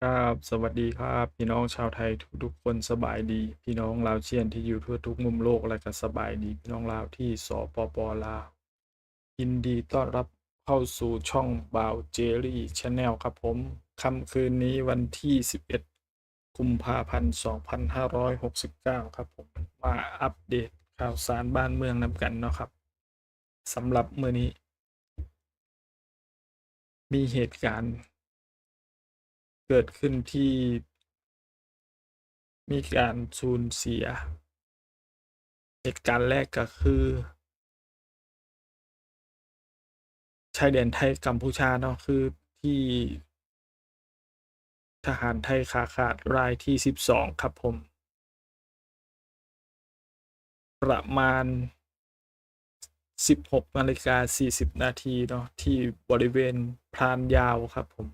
ครับสวัสดีครับพี่น้องชาวไทยทุกๆคนสบายดี พี่น้องลาวเชียนที่อยู่ทั่วทุกมุมโลกและก็สบายดี พี่น้องลาวที่สปปลาวยินดีต้อนรับเข้าสู่ช่องบ่าวเจรี่ชาแนลครับผม ค่ำคืนนี้วันที่ 11 กุมภาพันธ์ 2569 ครับผมมาอัปเดตข่าวสารบ้านเมืองนำกันเนาะครับสำหรับเมื้อนี้ มีเหตุการณ์ เกิดขึ้นที่ มีการสูญเสีย เหตุการณ์แรกก็คือชายแดนไทยกัมพูชาเนาะคือที่ ทหารไทยขาขาดรายที่ 12 ครับผม ประมาณ 16นาฬิกา40 นาทีเนาะที่บริเวณพรานยาวครับผม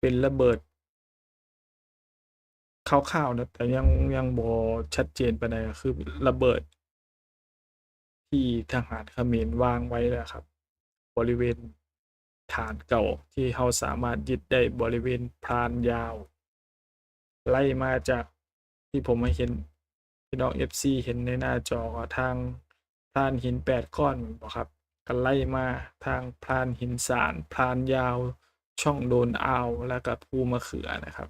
เป็นระเบิดคร่าวๆนะแต่ยังยังบ่ชัดเจนไปานคือระเบิด ที่ทหารเขมรวางไว้แล้วครับ บริเวณ ฐานเก่าที่เราสามารถยึดได้บริเวณพรานยาว ไล่มาจากที่ผมมาเห็นพี่น้อง FC เห็นในหน้าจอทางพรานหิน 8 ก้อนบ่ครับก็ไล่มาทางพรานหินสารพรานยาวช่องโดนอาวแล้วก็ภูมะเขือนะครับ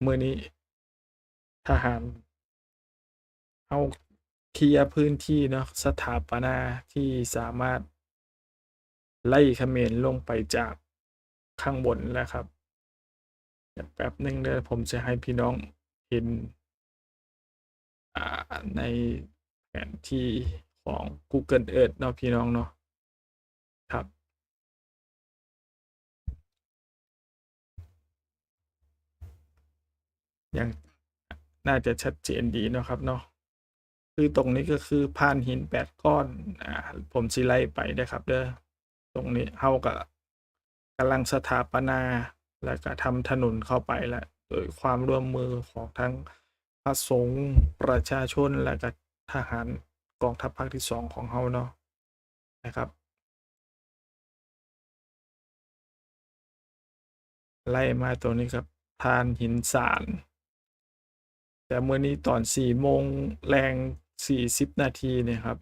เมื้อนี้ทหารเอาเคลียร์พื้นที่เนาะสถาปนาที่สามารถ ไล่เขมรลงไปจากข้างบนแล้วครับแป๊บหนึ่งเด้อผมจะให้พี่น้องเห็นในแผนที่ของ Google Earth เนาะพี่น้องเนาะครับยังน่าจะชัดเจนดีเนาะครับเนาะคือตรงนี้ก็คือพานหิน8ก้อนอ่าผมสิไล่ไปเด้ครับเด้อ ตรงนี้เฮาก็กำลังสถาปนาแล้วก็ทำถนนเข้าไปแล้วโดยความร่วมมือของทั้งพระสงฆ์ประชาชนและก็ทหารกองทัพภาคที่2ของเฮาเนาะนะครับไล่มาตัวนี้ครับพานหินสารแต่เมื้อนี้ตอน4โมงแรง40นาทีเนี่ยครับ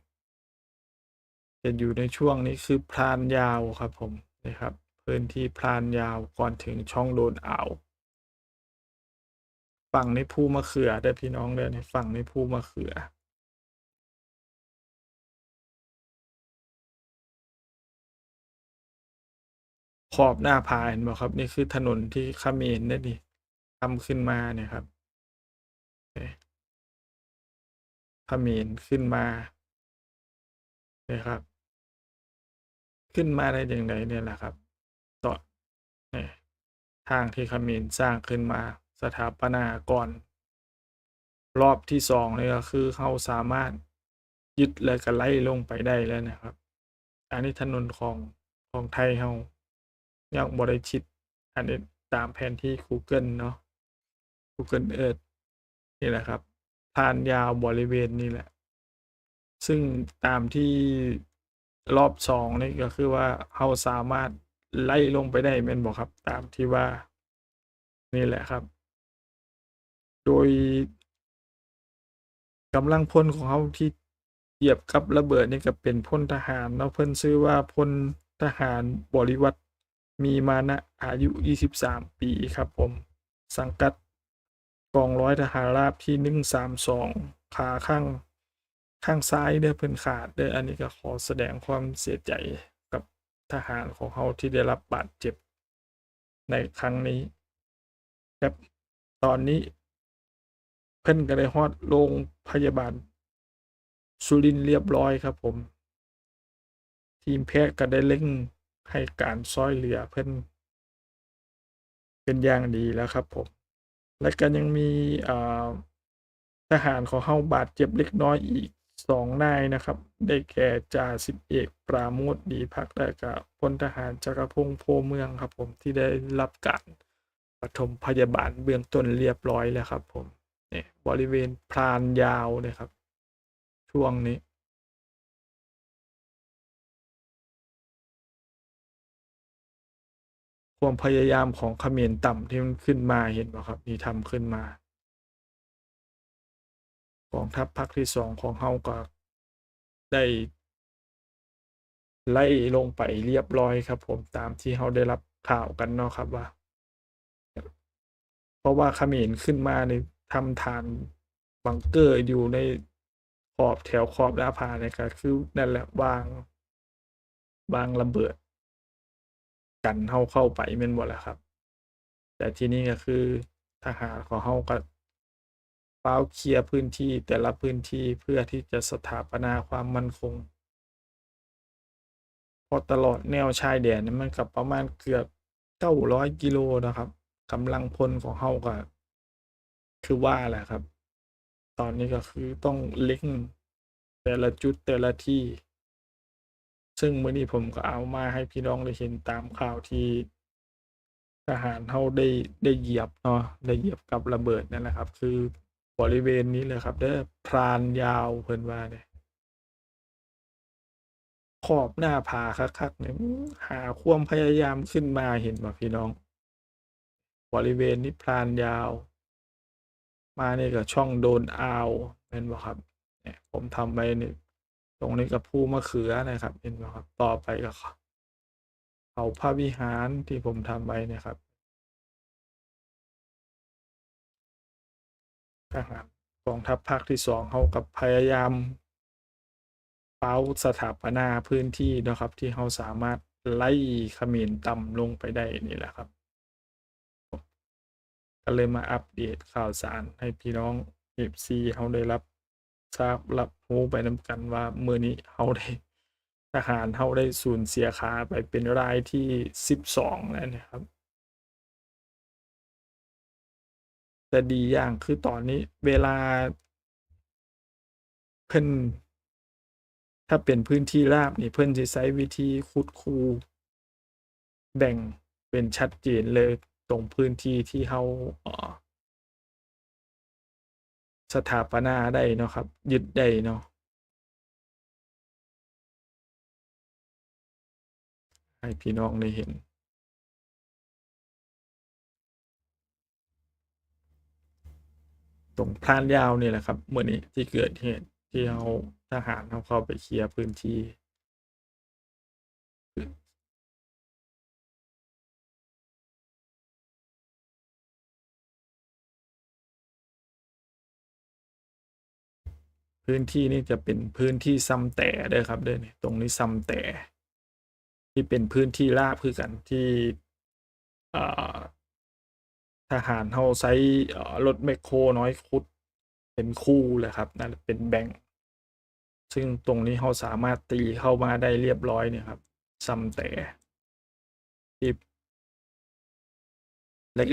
จะอยู่ในช่วงนี้คือพรานยาวครับผมนะครับ พื้นที่พรานยาวก่อนถึงช่องโดนอ่าวฝั่งในภูมะเขือเด้พี่น้องเด้อในฝั่งในภูมะเขือขอบหน้าผาเห็นบ่ครับ นี่คือถนนที่ขมรเด้อนี่ทำขึ้นมาเนี่ยครับนี่เขมรขึ้นมานี่ครับ ขึ้นมาได้จั่งใดเนี่ยแหละครับต่อนี่ทางที่ขมรสร้างขึ้นมาสถาปนาก่อน รอบที่2นี่ก็คือเขาสามารถยึดแล้วก็ไล่ลงไปได้แล้วนะครับ อันนี้ถนนของของไทยเฮายังบ่ได้ชิดอันนี้ตามแผนที่ Google เนาะ Google Earth นี่แหละครับพานยาวบริเวณนี้แหละ ซึ่งตามที่ รอบ2นี่ก็คือว่าเราสามารถไล่ลงไปได้แม่นบ่ครับ ตามที่ว่า นี่แหละครับ โดยกำลังพลของเขาที่เหยียบกับระเบิดนี่ก็เป็นพลทหารเนาะเพิ่นชื่อว่าพลทหารบริวัติมีมานะอายุ 23 ปีครับผม สังกัดกองร้อยทหารราบที่ 132 ขาข้าง ข้างซ้ายเด้อเพิ่นขาดเด้ออันนี้ก็ขอแสดงความเสียใจกับทหารของเขาที่ได้รับบาดเจ็บในครั้งนี้ครับตอนนี้ เพิ่นก็ได้ฮอดโรงพยาบาล สุรินเรียบร้อยครับผม ทีมแพทย์ก็ได้เร่งให้การช่วยเหลือเพิ่นเป็นอย่างดีแล้วครับผม และก็ยังมีทหารของเฮาบาดเจ็บเล็กน้อยอีก สองนายนะครับ ได้แก่จ่าสิบเอกปราโมทดีพักและก็พลทหารจักรพงษ์โพเมืองครับ ผมที่ได้รับการปฐมพยาบาลเบื้องต้นเรียบร้อยแล้วครับ ผมเนี่ยบริเวณพรานยาวเลยครับ ช่วงนี้ความพยายามของขมรต่ำที่มันขึ้นมาเห็นไหมครับ นี่ทำขึ้นมา องทัพภาคที่สองของเฮาก็ได้ ไล่ลงไปเรียบร้อยครับ ผมตามที่เฮาได้รับข่าวกันเนาะครับว่า เพราะว่าขมรขึ้นมาในทำฐานบังเกอร์อยู่ในขอบแถวขอบหน้าผาเนี่ยก็คือนั่นแหละวางวางระเบิด กันเฮาเข้าไปแม่นบ่ล่ะครับ แต่ทีนี่ก็คือทหารของเฮาก็ เฝ้าเคลียร์พื้นที่แต่ละพื้นที่เพื่อที่จะสถาปนาความมั่นคงเพราะตลอดแนวชายแดนนี่มันกับประมาณเกือบเก้าร้อยกิโลนะครับกำลังพลของเฮาก็คือว่าแหละครับ ตอนนี้ก็คือต้องเล็งแต่ละจุดแต่ละที่ ซึ่งเมื้อนี้ผมก็เอามาให้พี่น้องได้เห็นตามข่าวที่ทหารเฮาได้ได้เหยียบเนาะได้เหยียบกับระเบิดนั่นแหละครับ คือ บริเวณนี้เลยครับ เด้อพรานยาวเพิ่นว่าเนี่ยขอบหน้าผาคักๆเนี่ยหาความพยายามขึ้นมาเห็นบ่พี่น้อง บริเวณนี้พรานยาว มาเนี่ยก็ช่องโดนอาวเห็นบ่ครับเนี่ยผมทำไปนี่ตรงนี้ก็ภูมะเขือนะครับเห็นบ่ครับต่อไปก็เขาพระวิหารที่ผมทำไว้เนี่ยครับ ทหารกองทัพภาคที่สองเขากับพยายามเป้าสถาปนาพื้นที่นะครับ ที่เขาสามารถไล่ขมรต่ำลงไปได้นี่แหละครับ ก็เลยมาอัปเดตข่าวสารให้พี่น้องเอฟซีเขาได้รับทราบรับรู้ไปนำกันว่าเมื่อนี้เขาได้ทหารเขาได้สูญเสียขาไปเป็นรายที่สิบสองแล้วนี่ยครับ แต่ดีอย่างคือตอนนี้เวลาเพิ่นถ้าเป็นพื้นที่ราบนี่เพิ่นสิใช้วิธีขุดคูแบ่งเป็นชัดเจนเลยตรงพื้นที่ที่เฮาสถาปนาได้เนาะครับ ยึดได้เนาะให้พี่น้องได้เห็น ตรงพรานยาวนี่แหละครับเมื้อนี้ที่เกิดเหตุที่เฮาทหารเขาเข้าไปเคลียร์พื้นที่พื้นที่นี่จะเป็นพื้นที่ซ้ำแต่ด้อครับเด้อนี่ตรงนี้ซ้ำแต่ ที่เป็นพื้นที่ราบคือกันที่อ่า ทหารเฮาใช้รถแมคโครน้อยขุด เป็นคู่แหละครับนั่นเป็นแบ่งซึ่งตรงนี้เฮาสามารถตีเข้ามาได้เรียบร้อยเนี่ยครับซ้ำแต่ที่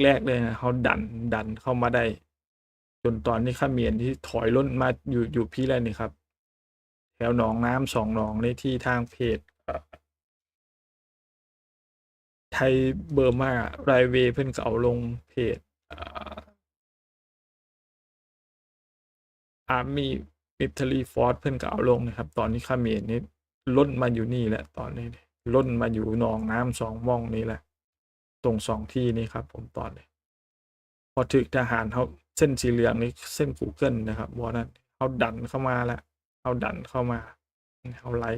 แรกๆเลยนะเฮาดันดันเข้ามาได้ จนตอนนี้ข้าเขมรที่ถอยร่นมาอยู่อยู่พี่แล้วนี่ครับ แถวหนองน้ำสองหนองในที่ทางเพจ ยเบอร์มาไรเวเพิ่นก็เอาลงเพจอา Army Military Force เพิ่นก็เอาลงนะครับ ตอนนี้ขเขมรนี่ล่นมาอยู่นี่แหละ ตอนนี้ล่นมาอยู่หนองน้ำสองม่องนี่แหละ ตรงสองที่นี้ครับ ผมตอนนี้ พอถึกทหารเขาเส้นสีเหลืองนี่เส้น Google นะครับบ่นั้นเขาดันเข้ามาแล้วเขาดันเข้ามาเขาไล่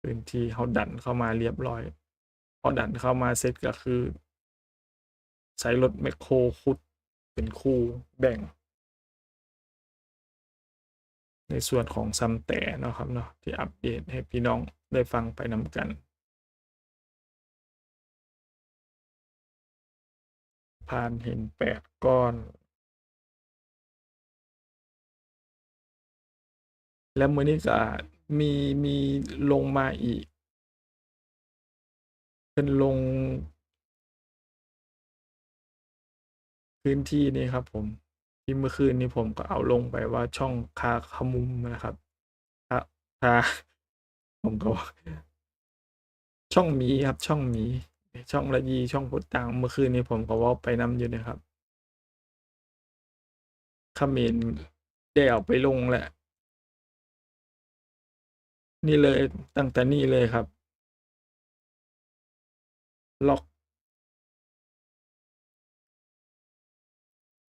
พื้นที่เขาดันเข้ามาเรียบร้อย พอดันเข้ามาเสร็จก็คือ ใช้รถแมคโครขุดเป็นคู่แบ่ง ในส่วนของซ้ำแต่เนาะครับเนาะที่อัปเดตให้พี่น้องได้ฟังไปนำกันพานหินแปดก้อน แล้วมื้อนี้ก็มีมีลงมาอีก เป็นลง พื้นที่นี้ครับผมที่เมื่อคืนนี้ผมก็เอาลงไปว่าช่องคาขมุมนะครับคาคาผมก็ช่องมีครับ ช่องมีช่องระยีช่องพุทธตังเมื่อคืนนี้ผมก็ว่าไปนำอยู่นะครับเขมรได้เอาไปลงแหละ นี่เลยตั้งแต่นี่เลยครับ ล็อก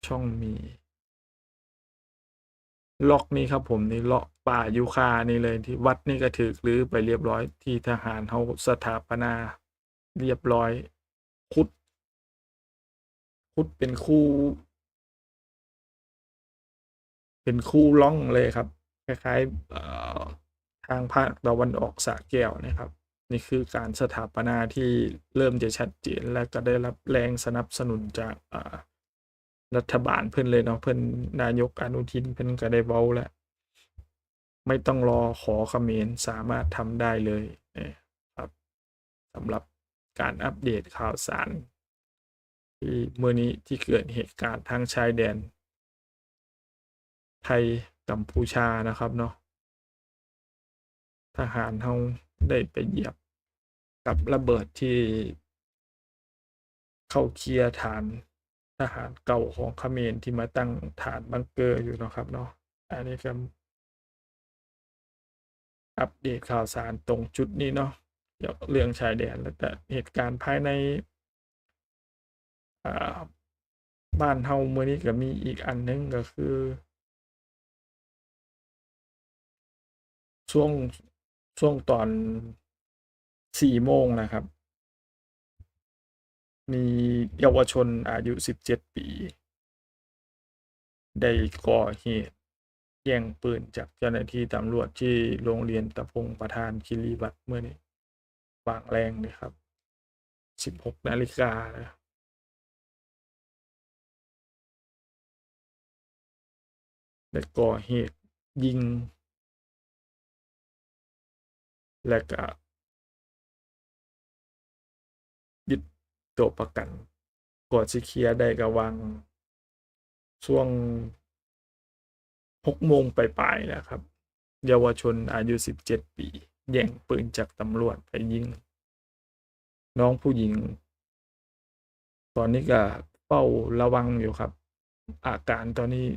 ช่องมี ล็อกนี่ครับผมนี่เลาะป่ายูคานี่เลยที่วัดนี่ก็ถือหรือไปเรียบร้อยที่ทหารเขาสถาปนา เรียบร้อย คุด คุดเป็นคู่ เป็นคู่ล่องเลยครับ คล้ายๆทางภาคตะวันออกสระแก้วนะครับ นี่คือการสถาปนาที่เริ่มจะชัดเจนและก็ได้รับแรงสนับสนุนจากรัฐบาลเพิ่อนเลยเนาะเพิ่อนนายกอนุทินเพิ่อนก็ได้เว้าแล้วไม่ต้องรอขอเขมรสามารถทำได้เลยนะครับสำหรับการอัปเดตข่าวสาร ที่เมื่อนี้ที่เกิดเหตุการณ์ทางชายแดน ไทยกัมพูชานะครับเนาะทหารเฮา ได้ไปเหยียบกับระเบิดที่ เข้าเคลียร์ฐานทหารเก่าของเขมรที่มาตั้งฐานบังเกอร์อยู่นะครับเนาะอันนี้ก็อัปเดตข่าวสารตรงจุดนี้เนาะเกี่ยวเรื่องชายแดนแล้วแต่เหตุการณ์ภายในบ้านเฮาเมื่อนี้ก็มีอีกอันหนึงก็คือ ช่วง ช่วงตอนสี่โมงนะครับ มีเยาวชนอายุสิบเจ็ดปี ได้ก่อเหตุ แย่งปืนจากเจ้าหน้าที่ตำรวจที่โรงเรียนตะพงประธานคิรีวัตเมื่อนี้วางแรงเลยครับสิบหกนาฬิกานะได้ก่อเหตุยิง และก็ยึดตัวประกันก่อนสิเคลียร์ได้ก็วางช่วงหกโมงปลายๆนะครับ เยาวชนอายุสิบเจ็ดปี แย่งปืนจากตำรวจไปยิง น้องผู้หญิง ตอนนี้ก็เฝ้าระวังอยู่ครับ อาการตอนนี้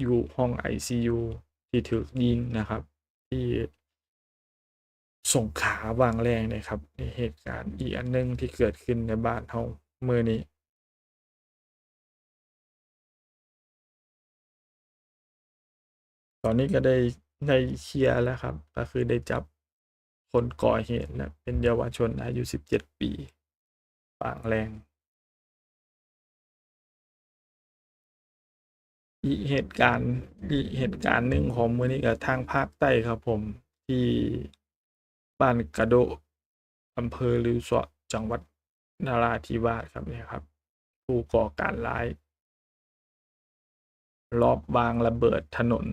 อยู่ห้อง ICU ที่ถูกยิงนะครับ ที่ สงขาวางแรงนะครับในเหตุการณ์อีกอันหนึงที่เกิดขึ้นในบ้านเฮาเมื่อนี้ตอนนี้ก็ได้ได้เคลียร์แล้วครับ ก็คือได้จับคนก่อเหตุแล้วเป็นเยาวชนอายุสิบเจ็ดปี ปางแรง อีกเหตุการณ์อีกเหตุการณ์หนึ่งของมื้อนี้ก็ทางภาคใต้ครับผมที่ บ้านกระโดอำเภอลือสวจังหวัดนราธิวาสครับเนี่ยครับ ผู้ก่อการร้ายรอบวางระเบิดถนน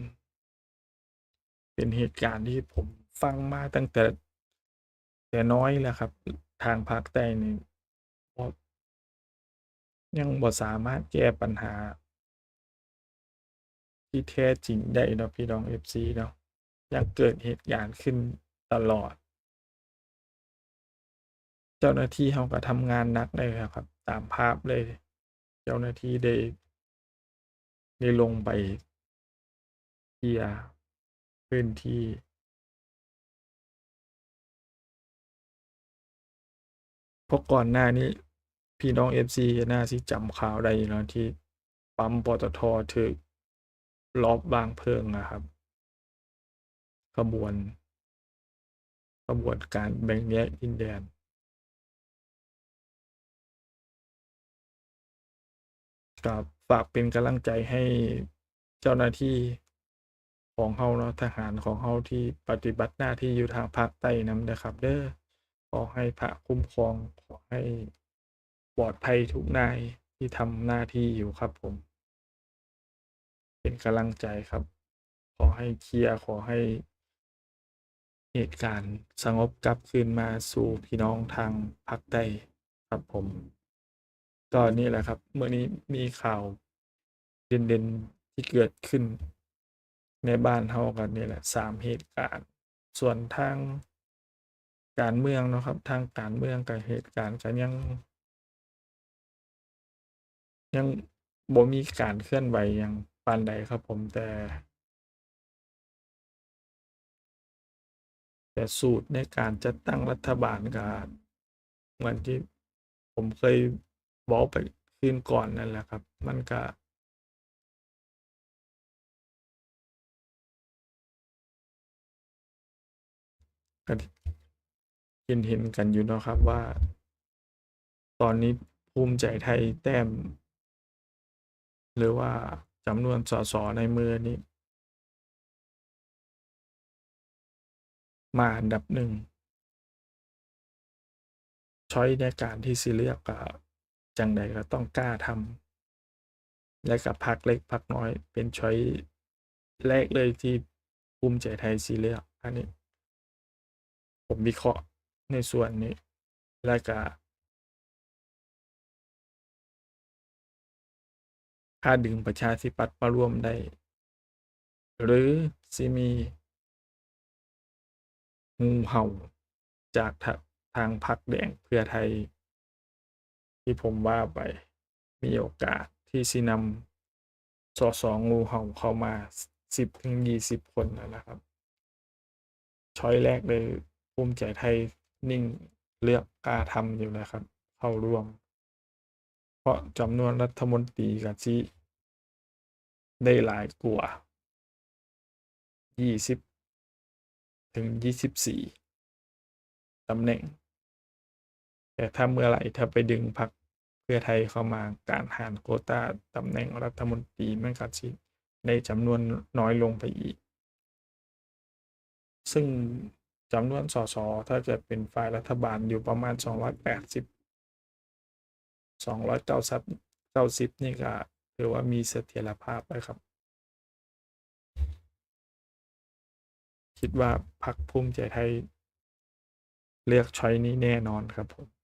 เป็นเหตุการณ์ที่ผมฟังมาตั้งแต่ แต่น้อยแล้วครับ ทางภาคใต้นี่ยังบ่สามารถแก้ปัญหา ที่แท้จริงได้เนาะพี่น้อง FC เนาะยังเกิดเหตุการณ์ขึ้นตลอด เจ้าหน้าที่เขาก็ทำงานหนักเลยครับ ตามภาพเลย เจ้าหน้าที่ได้ได้ลงไปเคลียพื้นที่เพราะก่อนหน้านี้พี่น้อง FC น่าสิจำข่าวได้อยู่เนาะที่ปั๊มปตทถูกลอบวางเพลิงนะครับ ขบวน ขบวนการแบ่งแยกดินแดน ก็ฝากเป็นกำลังใจให้เจ้าหน้าที่ของเฮาเนาะทหารของเฮาที่ปฏิบัติหน้าที่อยู่ทางภาคใต้นำนะครับ เด้อขอให้พระคุ้มครองขอให้ปลอดภัยทุกนายที่ทำหน้าที่อยู่ครับผม เป็นกำลังใจครับ ขอให้เคลียร์ขอให้เหตุการณ์สงบกลับคืนมาสู่พี่น้องทางภาคใต้ครับผม ก็นี่แหละครับ เมื่อนี้มีข่าวเด่นๆที่เกิดขึ้น ในบ้านเราก็นี่แหละ3เหตุการณ์ ส่วนทางการเมืองนะครับ ทางการเมืองก็เหตุการณ์ก็ยัง ยังบ่มีการเคลื่อนไหวหยังปานใดครับผมแต่ แต่สูตรในการจัดตั้งรัฐบาลก็เหมือนที่ผมเคย เว้าไปคืนก่อนนั่นแหละครับ มันก็ก็เห็นกันอยู่เนาะครับว่า ตอนนี้ภูมิใจไทยแต้ม หรือว่าจำนวนสส.ในมือนี้ มาอันดับ1ช็อยในการที่สิเลือกก็ จังใดก็ต้องกล้าทำและก็พรรคเล็กพรรคน้อยเป็นช็อยแรกเลยที่ภูมิใจไทยสิเลือกอันนี้ ผมวิเคราะห์ในส่วนนี้ และก็ถ้าดึงประชาธิปัตย์มาร่วมได้ หรือสิมีงูเห่าจากททางพรรคแดงเพื่อไทย ที่ผมว่าไปมีโอกาสที่สินำสส.งูเห่าเข้ามา10-20คนนั่นแหละครับช็อยแรกเลยภูมิใจไทยนิ่งเลือกกล้าทำอยู่แล้วครับ เข้าร่วม เพราะจำนวนรัฐมนตรีก็สิได้หลายกว่า20-24ตำแหน่ง แต่ถ้าเมื่อไหร่ถ้าไปดึงพรรคเพื่อไทยเข้ามาการหารโควตาตำแหน่งรัฐมนตรีมันก็สิได้จำนวนน้อยลงไปอีก ซึ่งจำนวนสส.ถ้าเกิดเป็นฝ่ายรัฐบาลอยู่ประมาณ 280 290 90 นี่ก็ถือว่ามีเสถียรภาพแล้วครับ คิดว่าพรรคภูมิใจไทย เลือกช็อยนี้แน่นอนครับผม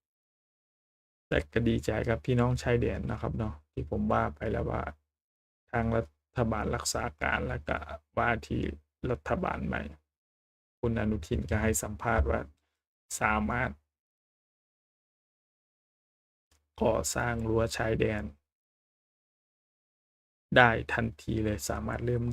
แต่ก็ดีใจกับพี่น้องชายแดนนะครับเนาะที่ผมว่าไปแล้วว่า ทางรัฐบาลรักษาการแล้วก็ว่าที่รัฐบาลใหม่ คุณอนุทินก็ให้สัมภาษณ์ว่าสามารถก่อสร้างรั้วชายแดน ได้ทันทีเลยสามารถเริ่มได้